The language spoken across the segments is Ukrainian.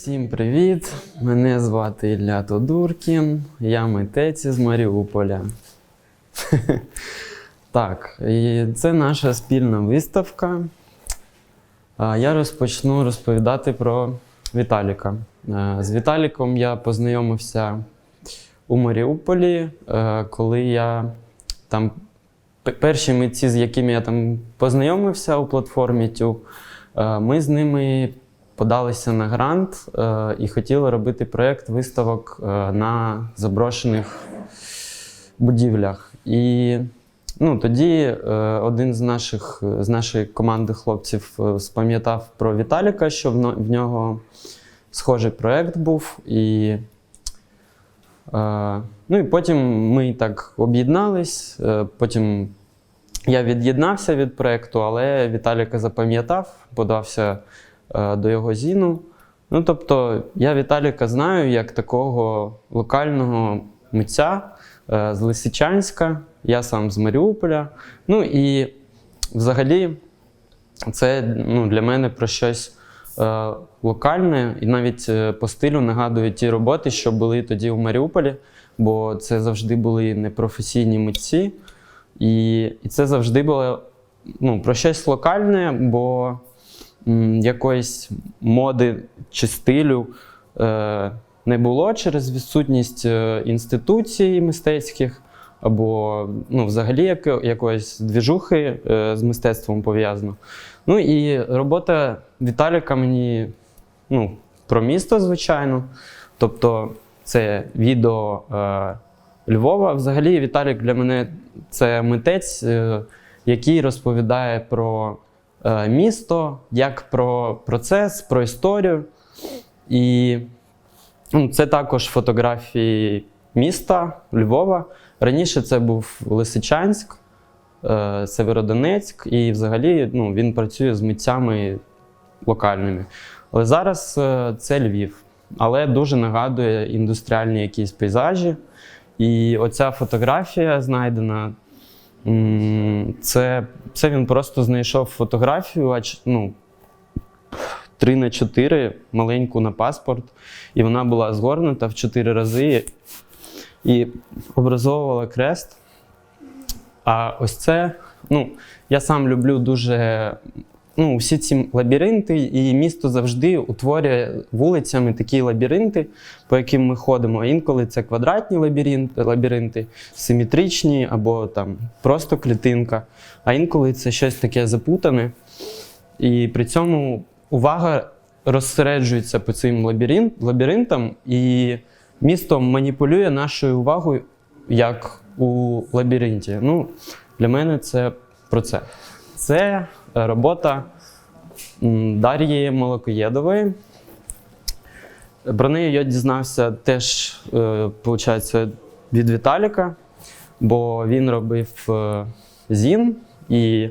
Всім привіт! Мене звати Ілля Тодуркін, я митець із Маріуполя. Так, і це наша спільна виставка. Я розпочну розповідати про Віталіка. З Віталіком я познайомився у Маріуполі, е, коли я там перші митці, з якими я там познайомився у платформі Тю, е, ми з ними подалися на грант е, і хотіли робити проєкт виставок е, на заброшених будівлях. І ну, тоді е, один з наших з нашої команди хлопців спам'ятав про Віталіка, що в, нього схожий проєкт був. І, ну, і потім ми так об'єднались. Потім я від'єднався від проєкту, але Віталіка запам'ятав, подався до його зіну. Ну, тобто, я Віталіка знаю як такого локального митця е, з Лисичанська, я сам з Маріуполя. Ну і взагалі це ну, для мене про щось е, локальне, і навіть е, по стилю нагадує ті роботи, що були тоді у Маріуполі, бо це завжди були непрофесійні митці. І, і це завжди було ну, про щось локальне, бо якоїсь моди чи стилю е, не було через відсутність е, інституцій мистецьких, або ну, взагалі яко, якоїсь двіжухи е, з мистецтвом пов'язано. Ну і робота Віталіка мені ну, про місто, звичайно. Тобто це відео е, Львова. Взагалі, Віталік для мене це митець, е, який розповідає про місто, як про процес, про історію. І ну, це також фотографії міста Львова. Раніше це був Лисичанськ, е, Северодонецьк, і взагалі ну, він працює з митцями локальними. Але зараз е, це Львів. Але дуже нагадує індустріальні якісь пейзажі. І оця фотографія знайдена. Це, це він просто знайшов фотографію, а ну, 3 на 4 маленьку на паспорт, і вона була згорнута в 4 рази і образовувала крест. А ось це, ну, я сам люблю дуже ну, всі ці лабіринти, і місто завжди утворює вулицями такі лабіринти, по яким ми ходимо. А інколи це квадратні лабіринти, лабіринти симетричні або там просто клітинка, а інколи це щось таке запутане. І при цьому увага розсереджується по цим лабірин, лабіринтам, і місто маніпулює нашою увагою як у лабіринті. Ну, для мене це про це. Це робота Дар'ї Молокоєдової. Про неї я дізнався теж, е, виходить, від Віталіка, бо він робив е, зін, і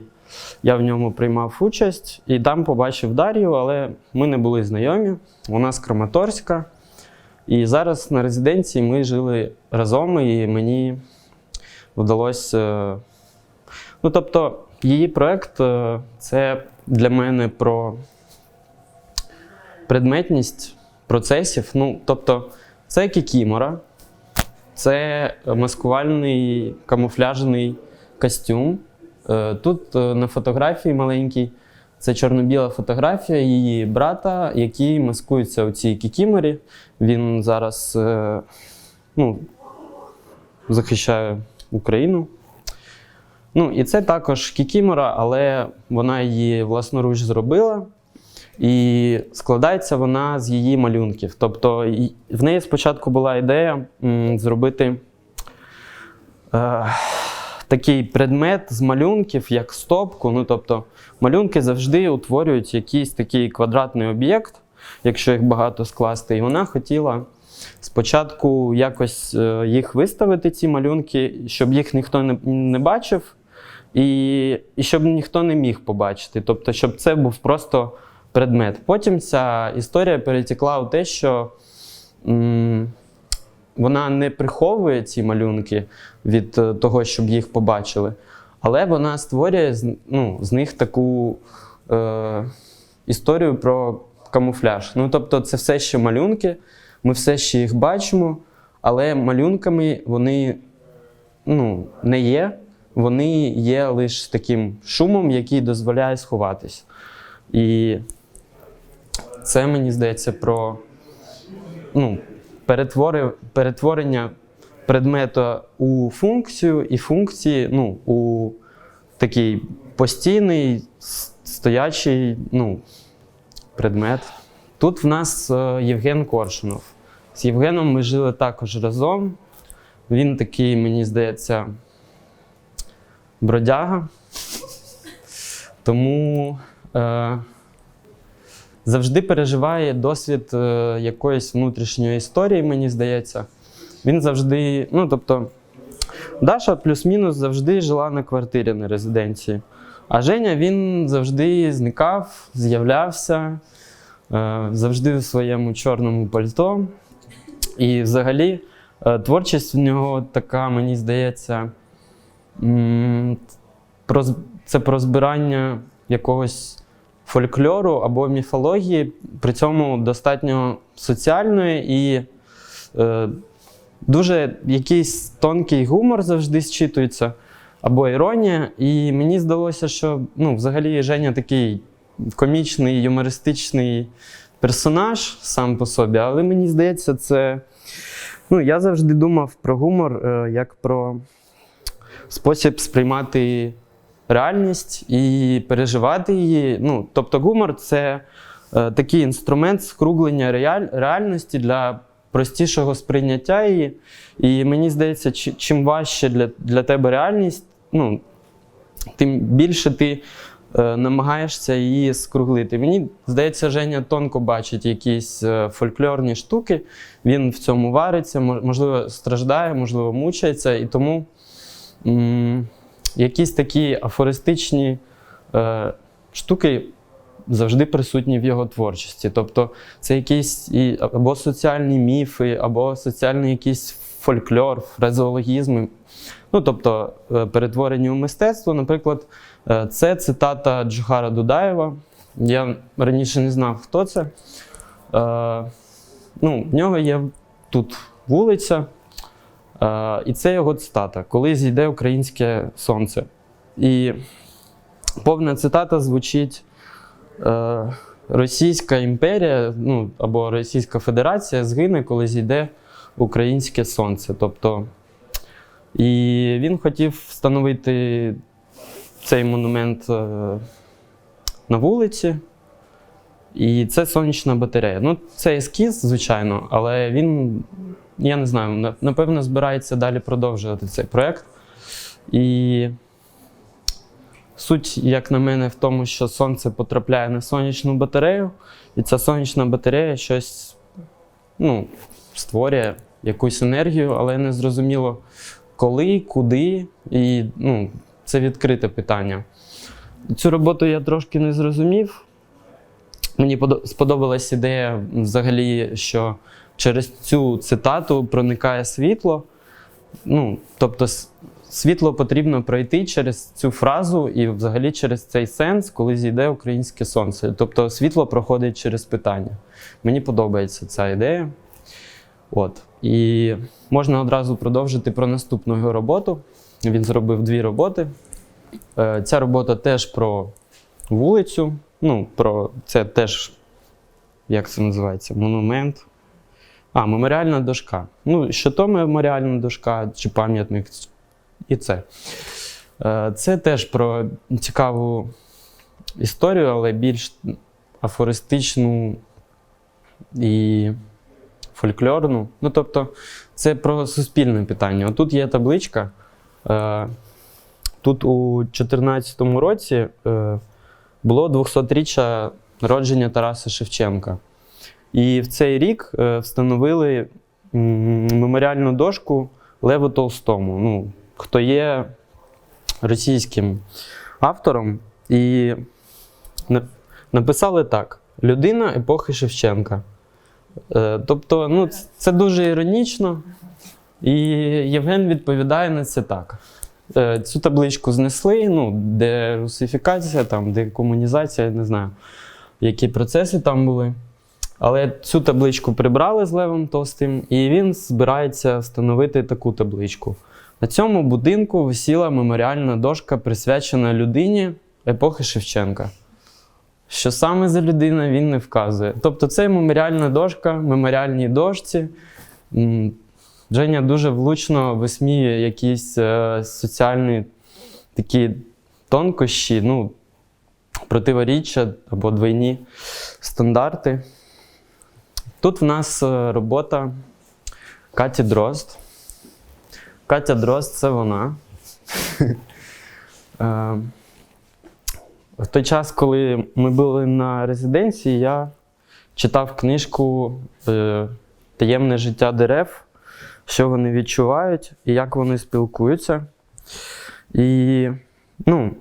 я в ньому приймав участь. І там побачив Дар'ю, але ми не були знайомі. Вона з Краматорська. І зараз на резиденції ми жили разом, і мені вдалося. е, Ну, тобто, її проєкт е, це для мене про предметність процесів. Ну, тобто, це кікімора, це маскувальний камуфляжний костюм. Е, Тут е, на фотографії маленькій це чорно-біла фотографія її брата, який маскується у цій кікіморі. Він зараз ну, захищає Україну. Ну, і це також кікімора, але вона її власноруч зробила. І складається вона з її малюнків. Тобто в неї спочатку була ідея зробити е, такий предмет з малюнків, як стопку. Ну, тобто, малюнки завжди утворюють якийсь такий квадратний об'єкт, якщо їх багато скласти. І вона хотіла спочатку якось е, їх виставити, ці малюнки, щоб їх ніхто не, не бачив, і, і щоб ніхто не міг побачити. Тобто, щоб це був просто предмет. Потім ця історія перетекла у те, що м, вона не приховує ці малюнки від е, того, щоб їх побачили, але вона створює ну, з них таку е, історію про камуфляж. Ну, тобто, це все ще малюнки, ми все ще їх бачимо, але малюнками вони ну, не є. Вони є лише таким шумом, який дозволяє сховатись. І це мені здається про ну, перетворення предмета у функцію і функції ну, у такий постійний стоячий ну, предмет. Тут в нас е, Євген Коршунов. З Євгеном ми жили також разом. Він такий, мені здається, бродяга. Тому е, завжди переживає досвід е, якоїсь внутрішньої історії, мені здається. Він завжди, ну тобто, Даша плюс-мінус завжди жила на квартирі на резиденції. А Женя він завжди зникав, з'являвся, е, завжди в своєму чорному пальто. І взагалі е, творчість в нього така, мені здається, це про збирання якогось фольклору або міфології, при цьому достатньо соціальної і е, дуже якийсь тонкий гумор завжди зчитується, або іронія. І мені здалося, що ну, взагалі Женя такий комічний, юмористичний персонаж сам по собі, але мені здається, це. Ну, я завжди думав про гумор е, як про спосіб сприймати реальність і переживати її. Ну, тобто, гумор це е, такий інструмент скруглення реаль, реальності для простішого сприйняття її. І мені здається, чи- чим важче для, для тебе реальність, ну, тим більше ти е, намагаєшся її скруглити. Мені здається, Женя тонко бачить якісь е, фольклорні штуки, він в цьому вариться, можливо, страждає, можливо, мучається, і тому якісь такі афористичні е, штуки завжди присутні в його творчості. Тобто це якісь і, або соціальні міфи, або соціальний якийсь фольклор, фразеологізми. Ну, тобто е, перетворені у мистецтво. Наприклад, е, це цитата Джохара Дудаєва. Я раніше не знав, хто це. Е, ну, в нього є тут вулиця, і це його цитата: Коли зійде українське сонце. І повна цитата звучить: е, Російська імперія, ну, або Російська Федерація згине, коли зійде українське сонце. Тобто, і він хотів встановити цей монумент е, на вулиці. І це сонячна батарея. Ну, це ескіз, звичайно, але він, я не знаю, напевно, збирається далі продовжувати цей проєкт. І суть, як на мене, в тому, що сонце потрапляє на сонячну батарею, і ця сонячна батарея щось ну, створює якусь енергію, але не зрозуміло коли, куди, і ну, це відкрите питання. Цю роботу я трошки не зрозумів. Мені сподобалась ідея взагалі, що через цю цитату проникає світло. Ну, тобто, світло потрібно пройти через цю фразу і взагалі через цей сенс, коли зійде українське сонце. Тобто світло проходить через питання. Мені подобається ця ідея. От. І можна одразу продовжити про наступну його роботу. Він зробив дві роботи. Е, Ця робота теж про вулицю. Ну, про це теж, як це називається, монумент. А, меморіальна дошка. Ну, що то меморіальна дошка чи пам'ятник, і це. Е, Це теж про цікаву історію, але більш афористичну і фольклорну. Ну, тобто, це про суспільне питання. Отут є табличка. Е, Тут у 2014 році е, було 200-річчя народження Тараса Шевченка. І в цей рік е, встановили меморіальну дошку Леву Толстому, ну, хто є російським автором. І написали так: людина епохи Шевченка. Е, Тобто, ну, це дуже іронічно. І Євген відповідає на це так. Е, Цю табличку знесли, ну, де русифікація, там, де комунізація, не знаю. які процеси там були. Але цю табличку прибрали з Левом Товстим, і він збирається встановити таку табличку. На цьому будинку висіла меморіальна дошка, присвячена людині епохи Шевченка. Що саме за людина він не вказує. Тобто це меморіальна дошка, меморіальній дошці. Женя дуже влучно висміює якісь е, соціальні такі тонкощі, ну, противоріччя або двойні стандарти. Тут в нас е, робота Каті Дрозд. Катя Дрозд це вона. Е, В той час, коли ми були на резиденції, я читав книжку е, Таємне життя дерев, що вони відчувають і як вони спілкуються. І ну,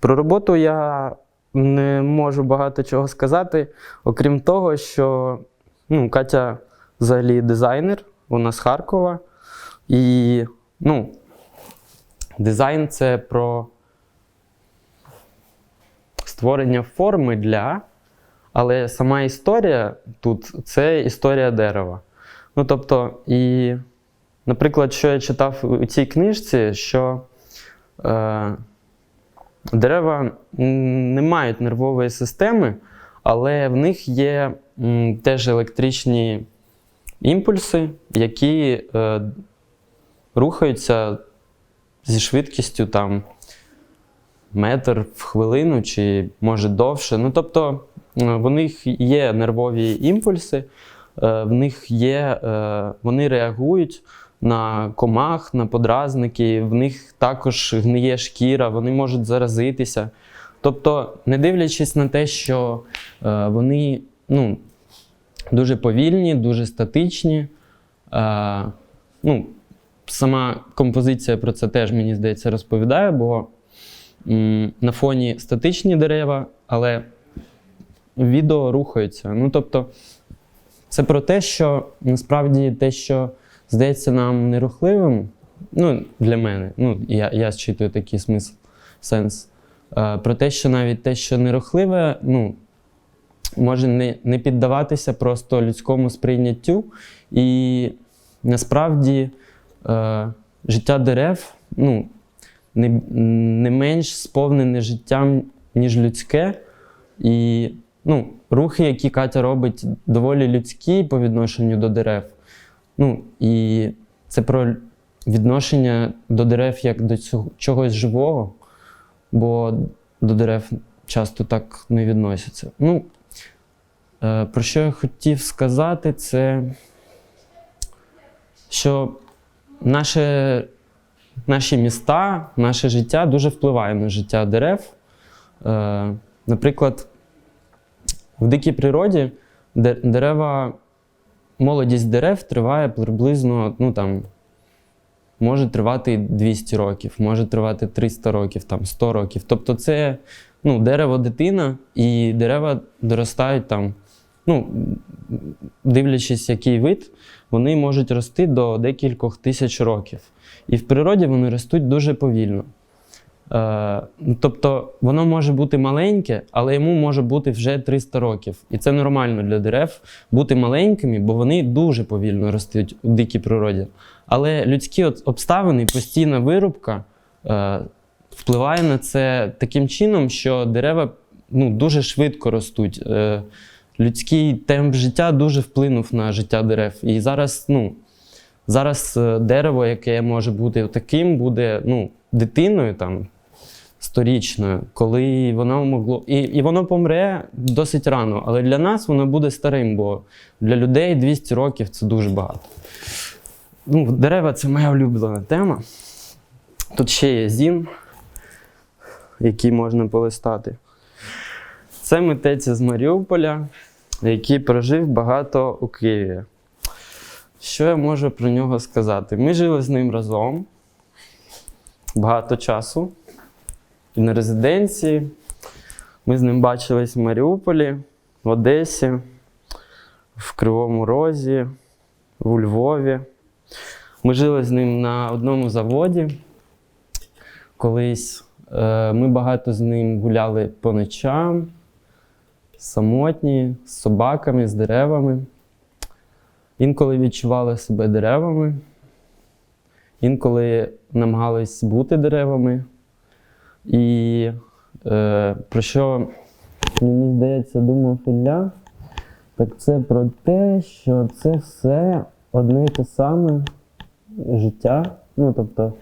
про роботу я не можу багато чого сказати, окрім того, що ну, Катя взагалі дизайнер, вона з Харкова. І ну, дизайн це про створення форми для, але сама історія тут це історія дерева. Ну, тобто, і, наприклад, що я читав у цій книжці, що е, дерева не мають нервової системи, але в них є м, теж електричні імпульси, які е, рухаються зі швидкістю там метр в хвилину чи може довше. Ну, тобто е, в них є нервові імпульси, в них є, е, вони реагують на комах, на подразники, в них також гниє шкіра, вони можуть заразитися. Тобто, не дивлячись на те, що е, вони ну, дуже повільні, дуже статичні. Е, ну, сама композиція про це теж, мені здається, розповідає, бо на фоні статичні дерева, але відео рухаються. Ну, тобто, це про те, що насправді те, що здається нам нерухливим, ну, для мене, ну, я, я зчитую такий смисл, сенс. Е, про те, що навіть те, що нерухливе, ну, може не, не піддаватися просто людському сприйняттю. І насправді е, життя дерев ну, не, не менш сповнене життям, ніж людське. І ну, рухи, які Катя робить, доволі людські по відношенню до дерев. Ну, і це про відношення до дерев як до цього, чогось живого, бо до дерев часто так не відносяться. Ну, е, про що я хотів сказати, це що наше, наші міста, наше життя дуже впливає на життя дерев. Е, наприклад, в дикій природі дерева, молодість дерев триває приблизно, ну там, може тривати 200 років, може тривати 300 років, там, 100 років. Тобто це ну, дерево дитина, і дерева доростають там, ну, дивлячись, який вид, вони можуть рости до декількох тисяч років. І в природі вони ростуть дуже повільно. Е, ну, тобто воно може бути маленьке, але йому може бути вже 300 років. І це нормально для дерев бути маленькими, бо вони дуже повільно ростуть у дикій природі. Але людські обставини, постійна вирубка е, впливає на це таким чином, що дерева ну, дуже швидко ростуть. Е, людський темп життя дуже вплинув на життя дерев. І зараз, ну, зараз дерево, яке може бути таким, буде ну, дитиною там, сторічною, коли воно могло. І, і воно помре досить рано, але для нас воно буде старим, бо для людей 200 років це дуже багато. Ну, дерева це моя улюблена тема. Тут ще є зін, який можна полистати. Це митець з Маріуполя, який прожив багато у Києві. Що я можу про нього сказати? Ми жили з ним разом багато часу. На резиденції. Ми з ним бачились в Маріуполі, в Одесі, в Кривому Розі, у Львові. Ми жили з ним на одному заводі. Колись е, ми багато з ним гуляли по ночам, самотні, з собаками, з деревами. Інколи відчували себе деревами, інколи намагались бути деревами. І е, про що, мені здається, думав Ілля, так це про те, що це все одне й те саме життя. Ну, тобто,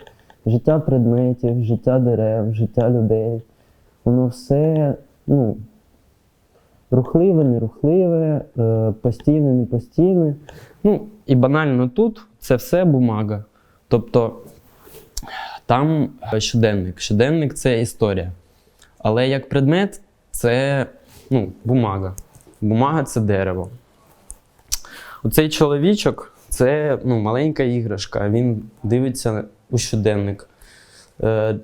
життя предметів, життя дерев, життя людей. Воно все ну, рухливе, нерухливе, е, постійне, непостійне. Ну, і банально тут це все бумага. Тобто там е, щоденник. Щоденник це історія. Але як предмет це ну, бумага. Бумага це дерево. Оцей чоловічок це ну, маленька іграшка. Він дивиться у щоденник. Е,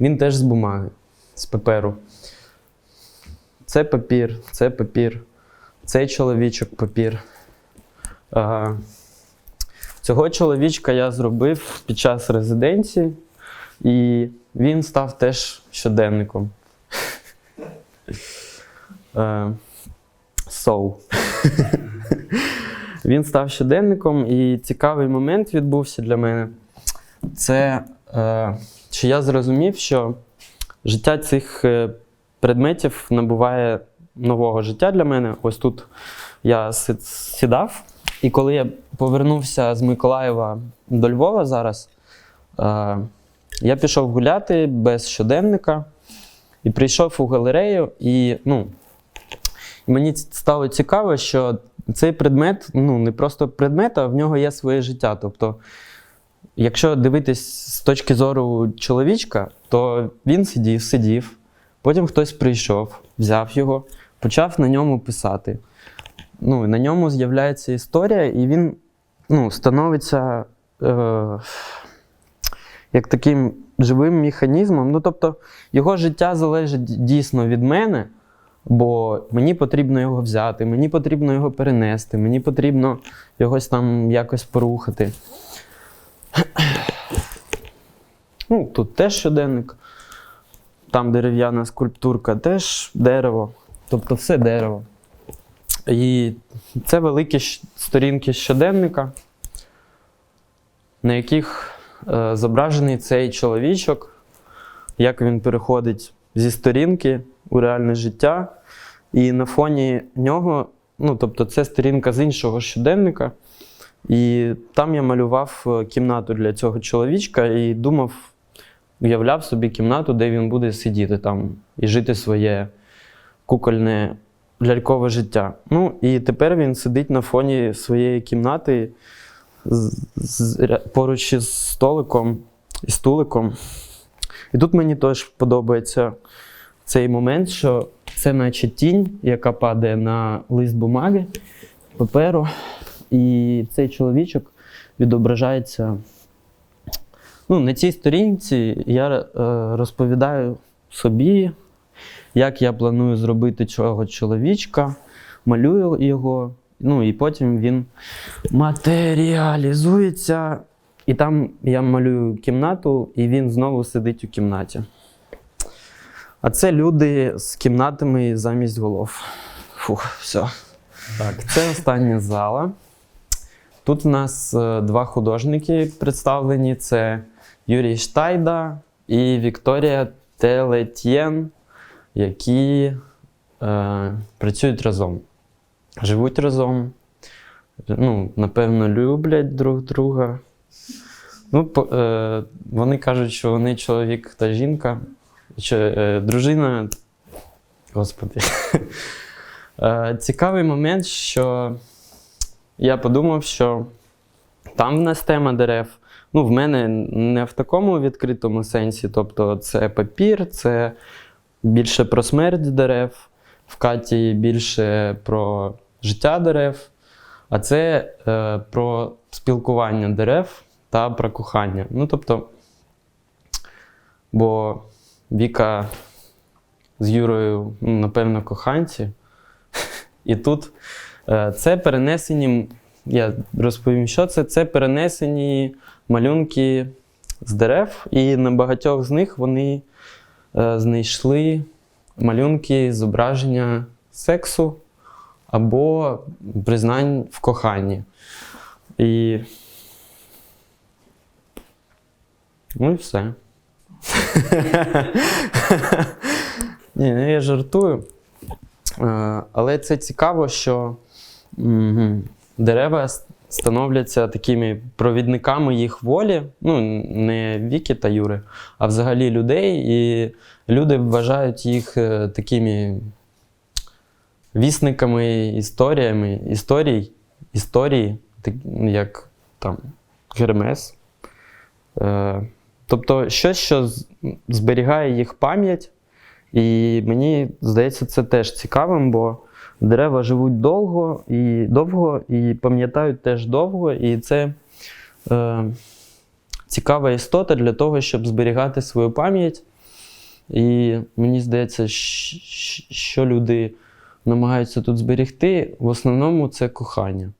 він теж з бумаги, з паперу. Це папір, це папір, цей чоловічок папір. Е, цього чоловічка я зробив під час резиденції, і він став теж щоденником. Е, Соу. Він став щоденником, і цікавий момент відбувся для мене. Це е, що я зрозумів, що життя цих е, предметів набуває нового життя для мене. Ось тут я сідав, і коли я повернувся з Миколаєва до Львова зараз, е, я пішов гуляти без щоденника і прийшов у галерею, і ну, мені стало цікаво, що цей предмет ну, не просто предмет, а в нього є своє життя. Тобто, якщо дивитись з точки зору чоловічка, то він сидів, сидів, потім хтось прийшов, взяв його, почав на ньому писати. Ну, на ньому з'являється історія, і він ну, становиться е, як таким живим механізмом. Ну, тобто, його життя залежить дійсно від мене, бо мені потрібно його взяти, мені потрібно його перенести, мені потрібно йогось там якось порухати. Ну, тут теж щоденник. Там дерев'яна скульптурка, теж дерево. Тобто все дерево. І це великі сторінки щоденника, на яких е, зображений цей чоловічок, як він переходить зі сторінки у реальне життя. І на фоні нього, ну тобто, це сторінка з іншого щоденника. І там я малював е, кімнату для цього чоловічка і думав, уявляв собі кімнату, де він буде сидіти там і жити своє кукольне лялькове життя. Ну і тепер він сидить на фоні своєї кімнати поруч із столиком і стуликом. І тут мені теж подобається цей момент, що це наче тінь, яка падає на лист бумаги, паперу, і цей чоловічок відображається. Ну, на цій сторінці я е, розповідаю собі, як я планую зробити цього чоловічка, малюю його, ну і потім він матеріалізується. І там я малюю кімнату, і він знову сидить у кімнаті. А це люди з кімнатами замість голов. Фух, все. Так, це остання зала. Тут в нас е, два художники представлені: це Юрій Штайда і Вікторія Телетєн, які е, працюють разом, живуть разом, ну, напевно, люблять друг друга. Ну, по, е, вони кажуть, що вони чоловік та жінка, що, е, дружина. Господи. Е, цікавий момент, що я подумав, що там в нас тема дерев. Ну, в мене не в такому відкритому сенсі. Тобто, це папір, це більше про смерть дерев, в Каті більше про життя дерев, а це е, про спілкування дерев та про кохання. Ну, тобто, бо Віка з Юрою, ну, напевно, коханці. І тут е, це перенесені, я розповім, що це. Це перенесені малюнки з дерев, і на багатьох з них вони знайшли малюнки, зображення сексу або признань в коханні. І. Ну і все. Ні, ну я жартую. Е, Але це цікаво, що дерева становляться такими провідниками їх волі, ну, не Віки та Юри, а взагалі людей. І люди вважають їх е, такими вісниками історіями, історій, історії, так, як там Гермес. Е, Тобто щось, що зберігає їх пам'ять. І мені здається, це теж цікавим, бо дерева живуть довго і довго, і пам'ятають теж довго. І це е, цікава істота для того, щоб зберігати свою пам'ять. І мені здається, що люди намагаються тут зберігти, в основному це кохання.